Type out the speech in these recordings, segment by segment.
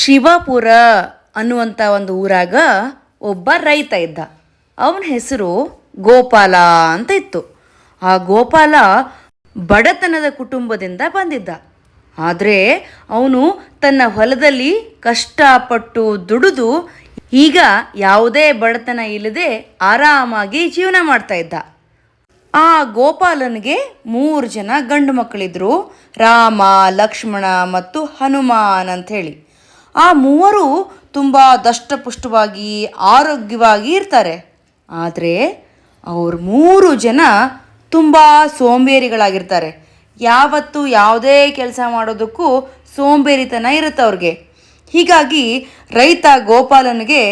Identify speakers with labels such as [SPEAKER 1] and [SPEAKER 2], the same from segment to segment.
[SPEAKER 1] ಶಿವಪುರ ಅನ್ನುವಂಥ ಒಂದು ಊರಾಗ ಒಬ್ಬ ರೈತ ಇದ್ದ. ಅವನ ಹೆಸರು ಗೋಪಾಲ ಅಂತ ಇತ್ತು. ಆ ಗೋಪಾಲ ಬಡತನದ ಕುಟುಂಬದಿಂದ ಬಂದಿದ್ದ. ಆದರೆ ಅವನು ತನ್ನ ಹೊಲದಲ್ಲಿ ಕಷ್ಟಪಟ್ಟು ದುಡಿದು ಈಗ ಯಾವುದೇ ಬಡತನ ಇಲ್ಲದೆ ಆರಾಮಾಗಿ ಜೀವನ ಮಾಡ್ತಾ ಇದ್ದ. ಆ ಗೋಪಾಲನಿಗೆ ಮೂರು ಜನ ಗಂಡು ಮಕ್ಕಳಿದ್ರು, ರಾಮ, ಲಕ್ಷ್ಮಣ ಮತ್ತು ಹನುಮಾನ್ ಅಂತ ಹೇಳಿ. ಆ ಮೂವರು ತುಂಬ ದಷ್ಟಪುಷ್ಟವಾಗಿ, ಆರೋಗ್ಯವಾಗಿ ಇರ್ತಾರೆ. ಆದರೆ ಅವ್ರು ಮೂರು ಜನ ತುಂಬ ಸೋಂಬೇರಿಗಳಾಗಿರ್ತಾರೆ. ಯಾವತ್ತೂ ಯಾವುದೇ ಕೆಲಸ ಮಾಡೋದಕ್ಕೂ ಸೋಂಬೇರಿತನ ಇರುತ್ತೆ ಅವ್ರಿಗೆ. ಹೀಗಾಗಿ ರೈತ ಗೋಪಾಲನಿಗೆ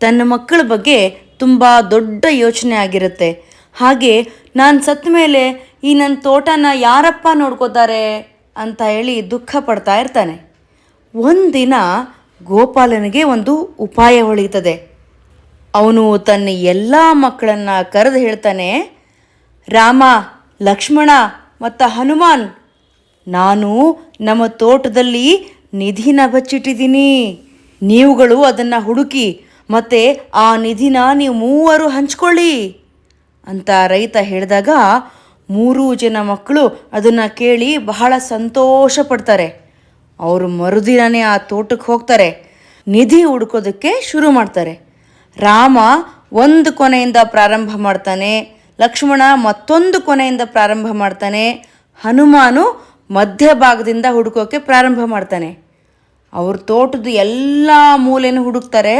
[SPEAKER 1] ತನ್ನ ಮಕ್ಕಳ ಬಗ್ಗೆ ತುಂಬ ದೊಡ್ಡ ಯೋಚನೆ ಆಗಿರುತ್ತೆ. ಹಾಗೆ ನಾನು ಸತ್ತ ಮೇಲೆ ಈ ನನ್ನ ತೋಟನ ಯಾರಪ್ಪ ನೋಡ್ಕೋತಾರೆ ಅಂತ ಹೇಳಿ ದುಃಖ ಪಡ್ತಾ ಇರ್ತಾನೆ. ಒಂದಿನ ಗೋಪಾಲನಿಗೆ ಒಂದು ಉಪಾಯ ಹೊಳೀತದೆ. ಅವನು ತನ್ನ ಎಲ್ಲ ಮಕ್ಕಳನ್ನ ಕರೆದು ಹೇಳ್ತಾನೆ, ರಾಮ, ಲಕ್ಷ್ಮಣ ಮತ್ತು ಹನುಮಾನ್, ನಾನು ನಮ್ಮ ತೋಟದಲ್ಲಿ ನಿಧಿನ ಬಚ್ಚಿಟ್ಟಿದ್ದೀನಿ. ನೀವುಗಳು ಅದನ್ನು ಹುಡುಕಿ ಮತ್ತು ಆ ನಿಧಿನ ನೀವು ಮೂವರು ಹಂಚ್ಕೊಳ್ಳಿ ಅಂತ ರೈತ ಹೇಳಿದಾಗ ಮೂರೂ ಜನ ಮಕ್ಕಳು ಅದನ್ನು ಕೇಳಿ ಬಹಳ ಸಂತೋಷ ಪಡ್ತಾರೆ ಅವರು ಮರುದಿನನೇ ಆ ತೋಟಕ್ಕೆ ಹೋಗ್ತಾರೆ. ನಿಧಿ ಹುಡುಕೋದಕ್ಕೆ ಶುರು ಮಾಡ್ತಾರೆ. ರಾಮ ಒಂದು ಕೊನೆಯಿಂದ ಪ್ರಾರಂಭ ಮಾಡ್ತಾನೆ, ಲಕ್ಷ್ಮಣ ಮತ್ತೊಂದು ಕೊನೆಯಿಂದ ಪ್ರಾರಂಭ ಮಾಡ್ತಾನೆ, ಹನುಮಾನು ಮಧ್ಯಭಾಗದಿಂದ ಹುಡುಕೋಕೆ ಪ್ರಾರಂಭ ಮಾಡ್ತಾನೆ. ಅವ್ರ ತೋಟದ ಎಲ್ಲ ಮೂಲೆಯೂ ಹುಡುಕ್ತಾರೆ,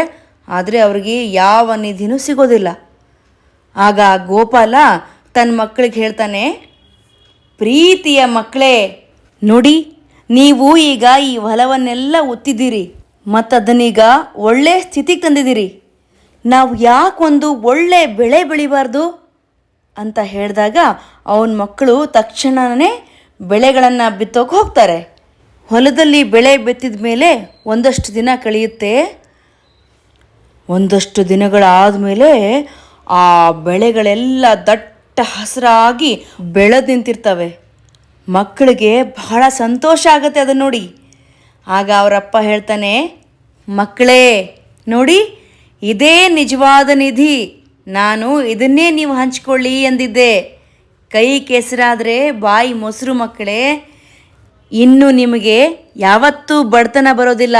[SPEAKER 1] ಆದರೆ ಅವ್ರಿಗೆ ಯಾವ ನಿಧಿನೂ ಸಿಗೋದಿಲ್ಲ. ಆಗ ಗೋಪಾಲ ತನ್ನ ಮಕ್ಕಳಿಗೆ ಹೇಳ್ತಾನೆ, ಪ್ರೀತಿಯ ಮಕ್ಕಳೇ, ನೋಡಿ ನೀವು ಈಗ ಈ ಹೊಲವನ್ನೆಲ್ಲ ಒತ್ತಿದ್ದೀರಿ ಮತ್ತು ಅದನ್ನೀಗ ಒಳ್ಳೆ ಸ್ಥಿತಿಗೆ ತಂದಿದ್ದೀರಿ. ನಾವು ಯಾಕೊಂದು ಒಳ್ಳೆ ಬೆಳೆ ಬೆಳಿಬಾರ್ದು? ಅಂತ ಹೇಳಿದಾಗ ಅವನ ಮಕ್ಕಳು ತಕ್ಷಣವೇ ಬೆಳೆಗಳನ್ನು ಬಿತ್ತೋಕೆ ಹೋಗ್ತಾರೆ. ಹೊಲದಲ್ಲಿ ಬೆಳೆ ಬಿತ್ತಿದ ಮೇಲೆ ಒಂದಷ್ಟು ದಿನ ಕಳೆಯುತ್ತೆ. ಒಂದಷ್ಟು ದಿನಗಳಾದ ಮೇಲೆ ಆ ಬೆಳೆಗಳೆಲ್ಲ ದಟ್ಟ ಹಸಿರಾಗಿ ಬೆಳೆದು ನಿಂತಿರ್ತವೆ. ಮಕ್ಕಳಿಗೆ ಬಹಳ ಸಂತೋಷ ಆಗುತ್ತೆ ಅದನ್ನು ನೋಡಿ. ಆಗ ಅವರಪ್ಪ ಹೇಳ್ತಾನೆ, ಮಕ್ಕಳೇ, ನೋಡಿ, ಇದೇ ನಿಜವಾದ ನಿಧಿ. ನಾನು ಇದನ್ನೇ ನೀವು ಹಂಚ್ಕೊಳ್ಳಿ ಎಂದಿದ್ದೆ. ಕೈ ಕೆಸರಾದರೆ ಬಾಯಿ ಮೊಸರು ಮಕ್ಕಳೇ, ಇನ್ನು ನಿಮಗೆ ಯಾವತ್ತೂ ಬಡತನ ಬರೋದಿಲ್ಲ.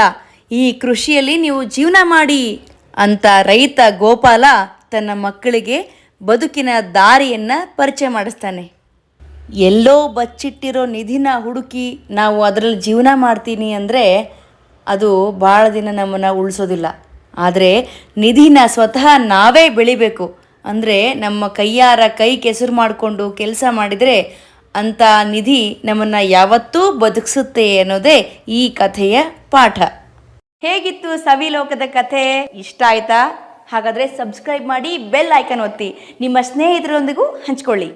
[SPEAKER 1] ಈ ಕೃಷಿಯಲ್ಲಿ ನೀವು ಜೀವನ ಮಾಡಿ ಅಂತ ರೈತ ಗೋಪಾಲ ತನ್ನ ಮಕ್ಕಳಿಗೆ ಬದುಕಿನ ದಾರಿಯನ್ನು ಪರಿಚಯ ಮಾಡಿಸ್ತಾನೆ. ಎಲ್ಲೋ ಬಚ್ಚಿಟ್ಟಿರೋ ನಿಧಿನ ಹುಡುಕಿ ನಾವು ಅದರಲ್ಲಿ ಜೀವನ ಮಾಡ್ತೀನಿ ಅಂದರೆ ಅದು ಭಾಳ ದಿನ ನಮ್ಮನ್ನು ಉಳಿಸೋದಿಲ್ಲ. ಆದರೆ ನಿಧಿನ ಸ್ವತಃ ನಾವೇ ಬೆಳಿಬೇಕು. ಅಂದರೆ ನಮ್ಮ ಕೈಯಾರ ಕೈ ಕೆಸರು ಮಾಡಿಕೊಂಡು ಕೆಲಸ ಮಾಡಿದರೆ ಅಂಥ ನಿಧಿ ನಮ್ಮನ್ನು ಯಾವತ್ತೂ ಬದುಕಿಸುತ್ತೆ ಅನ್ನೋದೇ ಈ ಕಥೆಯ ಪಾಠ. ಹೇಗಿತ್ತು ಸವಿಲೋಕದ ಕಥೆ? ಇಷ್ಟ ಆಯ್ತಾ? ಹಾಗಾದರೆ ಸಬ್ಸ್ಕ್ರೈಬ್ ಮಾಡಿ ಬೆಲ್ ಐಕನ್ ಒತ್ತಿ. ನಿಮ್ಮ ಸ್ನೇಹಿತರೊಂದಿಗೂ ಹಂಚ್ಕೊಳ್ಳಿ.